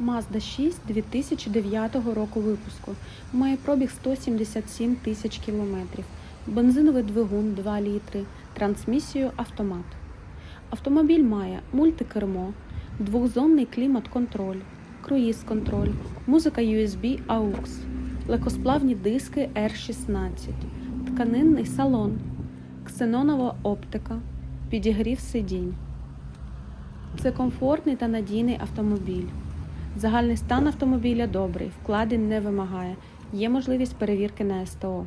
Mazda 6 2009 року випуску. Має пробіг 177 тисяч кілометрів. Бензиновий двигун 2 літри, трансмісію автомат. Автомобіль має мультикермо, двохзонний клімат-контроль, круїз-контроль, музика USB AUX, легкосплавні диски R16, тканинний салон, ксенонова оптика, підігрів сидінь. Це комфортний та надійний автомобіль. Загальний стан автомобіля добрий, вкладень не вимагає. Є можливість перевірки на СТО.